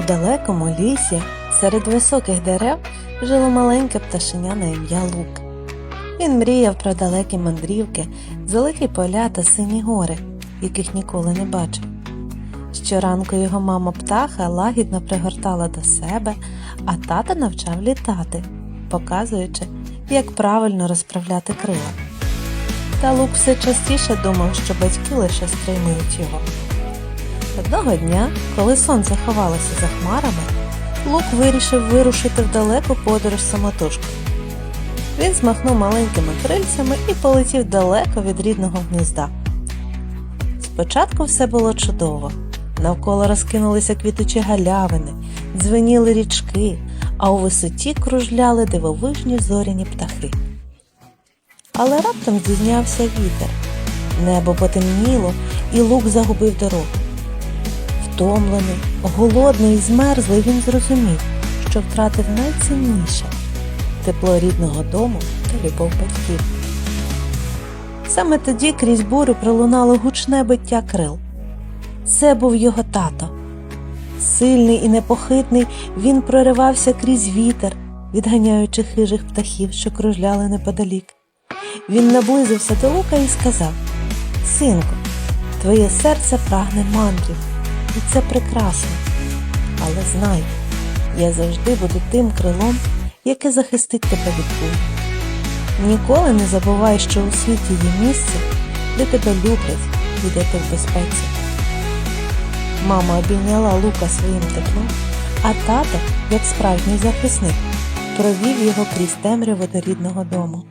У далекому лісі серед високих дерев жило маленьке пташеня на ім'я Лук. Він мріяв про далекі мандрівки, зелені поля та сині гори, яких ніколи не бачив. Щоранку його мама птаха лагідно пригортала до себе, а тата навчав літати, показуючи, як правильно розправляти крила. Та Лук все частіше думав, що батьки лише стримують його. Одного дня, коли сонце ховалося за хмарами, Лук вирішив вирушити в далеку подорож самотужки. Він змахнув маленькими крильцями і полетів далеко від рідного гнізда. Спочатку все було чудово. Навколо розкинулися квітучі галявини, дзвеніли річки, а у висоті кружляли дивовижні зоряні птахи. Але раптом здійнявся вітер. Небо потемніло, і лук загубив дорогу. Втомлений, голодний і змерзлий, він зрозумів, що втратив найцінніше тепло рідного дому та любов батьків. Саме тоді крізь бурю пролунало гучне биття крил. Це був його тато. Сильний і непохитний, він проривався крізь вітер, відганяючи хижих птахів, що кружляли неподалік. Він наблизився до лука і сказав: Синку, твоє серце прагне мандрів, і це прекрасно. Але знай, я завжди буду тим крилом, яке захистить тебе від куль. Ніколи не забувай, що у світі є місце, де тебе люблять і де ти в безпеці. Мама обійняла лука своїм теплом, а тато, як справжній захисник, провів його крізь темряву до рідного дому.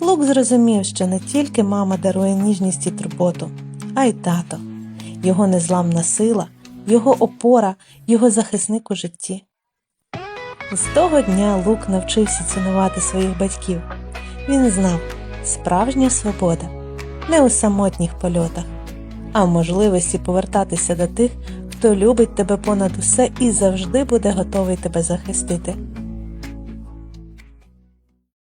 Лук зрозумів, що не тільки мама дарує ніжність і турботу, а й тато, його незламна сила, його опора, його захисник у житті. З того дня Лук навчився цінувати своїх батьків. Він знав, справжня свобода не у самотніх польотах, а в можливості повертатися до тих, хто любить тебе понад усе і завжди буде готовий тебе захистити.